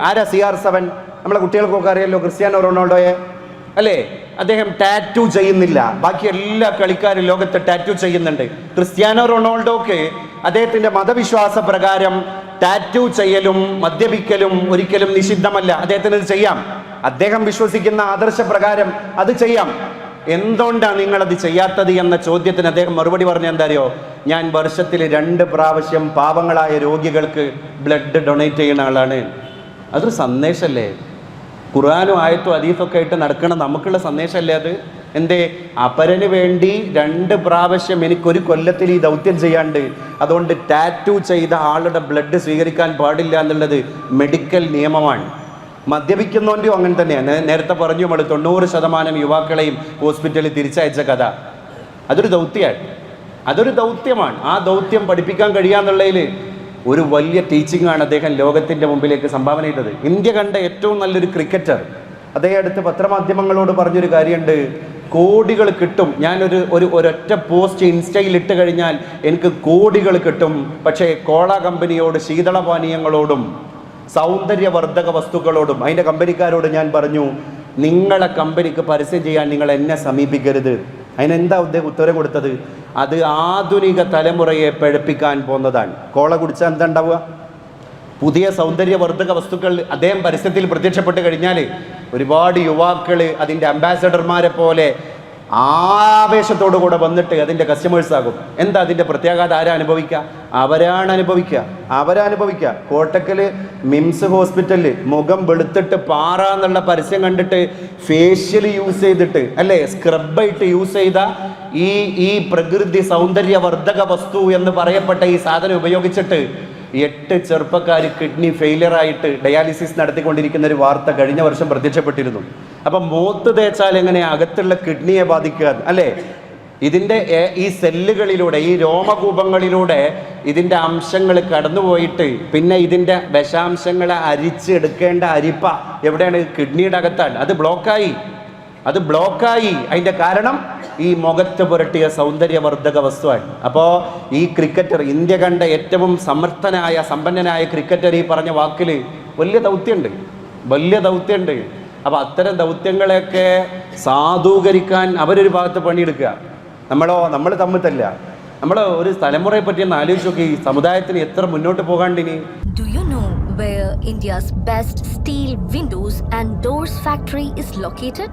ആരാ C R seven നമ്മളെ കുട്ടികൾക്കൊക്കെ അറിയാലോ ക്രിസ്ത്യാനോ റൊണാൾഡോയെ. അല്ലേ? അദ്ദേഹം ടാറ്റു ചെയ്യുന്നില്ല. ബാക്കി എല്ലാ കളിക്കാരും ലോകത്ത് ടാറ്റു ചെയ്യുന്നുണ്ട്. ക്രിസ്ത്യാനോ റൊണാൾഡോക്ക് അദ്ദേഹത്തിന്റെ മതവിശ്വാസ പ്രകാരം ടാറ്റു ചെയ്യലും മദ്യപിക്കലും ഒരിക്കലും നിഷിദ്ധമല്ല. അദ്ദേഹത്തിന് ഇത് ചെയ്യാം. അദ്ദേഹം വിശ്വസിക്കുന്ന ആദർശ പ്രകാരം അത് ചെയ്യാം. എന്തുകൊണ്ടാണ് നിങ്ങൾ അത് ചെയ്യാത്തത് എന്ന ചോദ്യത്തിന് അദ്ദേഹം മറുപടി പറഞ്ഞ എന്താ അറിയോ ഞാൻ വർഷത്തിൽ രണ്ട് പ്രാവശ്യം പാവങ്ങളായ രോഗികൾക്ക് ബ്ലഡ് ഡൊണേറ്റ് ചെയ്യുന്ന ആളാണ്. അതൊരു സന്ദേശമല്ലേ ഖുർആാനും ആയത്തും അതീഫൊക്കെ ആയിട്ട് നടക്കണം നമുക്കുള്ള സന്ദേശമല്ലേ അത്? എന്തേ? അപരന് വേണ്ടി രണ്ട് പ്രാവശ്യം എനിക്കൊരു കൊല്ലത്തിൽ ഈ ദൗത്യം ചെയ്യാണ്ട് അതുകൊണ്ട് ടാറ്റു ചെയ്ത ആളുടെ ബ്ലഡ് സ്വീകരിക്കാൻ പാടില്ല എന്നുള്ളത് മെഡിക്കൽ നിയമമാണ്. മദ്യപിക്കുന്നവന്റെയും അങ്ങനെ തന്നെയാണ് നേരത്തെ പറഞ്ഞു നമ്മൾ തൊണ്ണൂറ് ശതമാനം യുവാക്കളെയും ഹോസ്പിറ്റലിൽ തിരിച്ചയച്ച കഥ. അതൊരു ദൗത്യമാണ് അതൊരു ദൗത്യമാണ്. ആ ദൗത്യം പഠിപ്പിക്കാൻ കഴിയാന്നുള്ളതിൽ ഒരു വലിയ ടീച്ചിങ് ആണ് അദ്ദേഹം ലോകത്തിന്റെ മുമ്പിലേക്ക് സംഭാവന ചെയ്തത്. ഇന്ത്യ കണ്ട ഏറ്റവും നല്ലൊരു ക്രിക്കറ്റർ അദ്ദേഹം അടുത്ത് പത്രമാധ്യമങ്ങളോട് പറഞ്ഞൊരു കാര്യമുണ്ട്. കോടികൾ കിട്ടും. ഞാനൊരു ഒരു ഒരൊറ്റ പോസ്റ്റ് ഇൻസ്റ്റയിൽ ഇട്ട് കഴിഞ്ഞാൽ എനിക്ക് കോടികൾ കിട്ടും. പക്ഷേ കോള കമ്പനിയോട് ശീതളപാനീയങ്ങളോടും സൗന്ദര്യവർദ്ധക വസ്തുക്കളോടും അതിന്റെ കമ്പനിക്കാരോട് ഞാൻ പറഞ്ഞു നിങ്ങളെ കമ്പനിക്ക് പരസ്യം ചെയ്യാൻ നിങ്ങൾ എന്നെ സമീപിക്കരുത്. അതിനെന്താ ഉദ്ദേശം ഉത്തരം കൊടുത്തത്? അത് ആധുനിക തലമുറയെ പഴപ്പിക്കാൻ പോകുന്നതാണ് കോള കുടിച്ചാൽ എന്താ ഉണ്ടാവുക? പുതിയ സൗന്ദര്യവർദ്ധക വസ്തുക്കൾ അദ്ദേഹം പരസ്യത്തിൽ പ്രത്യക്ഷപ്പെട്ട് കഴിഞ്ഞാൽ ഒരുപാട് യുവാക്കൾ അതിന്റെ അംബാസഡർമാരെ പോലെ ആവേശത്തോടു കൂടെ വന്നിട്ട് അതിന്റെ കസ്റ്റമേഴ്സ് ആകും. എന്താ അതിന്റെ പ്രത്യാഘാതം? ആരാ അനുഭവിക്കുക? അവരാണ് അനുഭവിക്കുക. അവരനുഭവിക്കുക കോട്ടക്കൽ മിംസ് ഹോസ്പിറ്റലിൽ മുഖം വെളുത്തിട്ട് പാറ എന്നുള്ള പരസ്യം കണ്ടിട്ട് ഫേഷ്യൽ യൂസ് ചെയ്തിട്ട് അല്ലേ? സ്ക്രബായിട്ട് യൂസ് ചെയ്ത ഈ ഈ പ്രകൃതി സൗന്ദര്യവർദ്ധക വസ്തു എന്ന് പറയപ്പെട്ട ഈ സാധനം ഉപയോഗിച്ചിട്ട് എട്ട് ചെറുപ്പക്കാർ കിഡ്നി ഫെയിലിയർ ആയിട്ട് ഡയാലിസിസ് നടത്തിക്കൊണ്ടിരിക്കുന്ന ഒരു വാർത്ത കഴിഞ്ഞ വർഷം പ്രത്യക്ഷപ്പെട്ടിരുന്നു. അപ്പം മൂത്ത് തേച്ചാൽ എങ്ങനെ അകത്തുള്ള കിഡ്നിയെ ബാധിക്കുക അല്ലേ? ഇതിന്റെ ഈ സെല്ലുകളിലൂടെ ഈ രോമകൂപങ്ങളിലൂടെ ഇതിന്റെ അംശങ്ങൾ കടന്നുപോയിട്ട് പിന്നെ ഇതിന്റെ വിഷാംശങ്ങളെ അരിച്ചെടുക്കേണ്ട അരിപ്പ എവിടെയാണ്? കിഡ്നിയുടെ അകത്താണ്. അത് ബ്ലോക്കായി. അത് ബ്ലോക്കായി. അതിന്റെ കാരണം ഈ മുഖത്ത് പുരട്ടിയ സൗന്ദര്യവർദ്ധക വസ്തുവാണ്. അപ്പോൾ ഈ ക്രിക്കറ്റർ ഇന്ത്യ കണ്ട ഏറ്റവും സമർത്ഥനായ സമ്പന്നനായ ക്രിക്കറ്റർ ഈ പറഞ്ഞ വാക്കിൽ വലിയ ദൗത്യമുണ്ട് വലിയ ദൗത്യമുണ്ട് അപ്പോൾ അത്തരം ദൗത്യങ്ങളെയൊക്കെ സാധൂകരിക്കാൻ അവരൊരു ഭാഗത്ത് പണിയെടുക്കുക. നമ്മളോ? നമ്മൾ തമ്മിൽ തല്ല നമ്മൾ ഒരു തലമുറയെ പറ്റി ഒന്ന് ആലോചിച്ച് നോക്കി ഈ സമുദായത്തിന് എത്ര മുന്നോട്ട് പോകാണ്ടിനി Do you know where India's best steel windows and doors factory is located?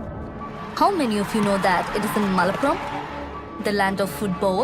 How many of you know that it is in Malappuram, the land of football?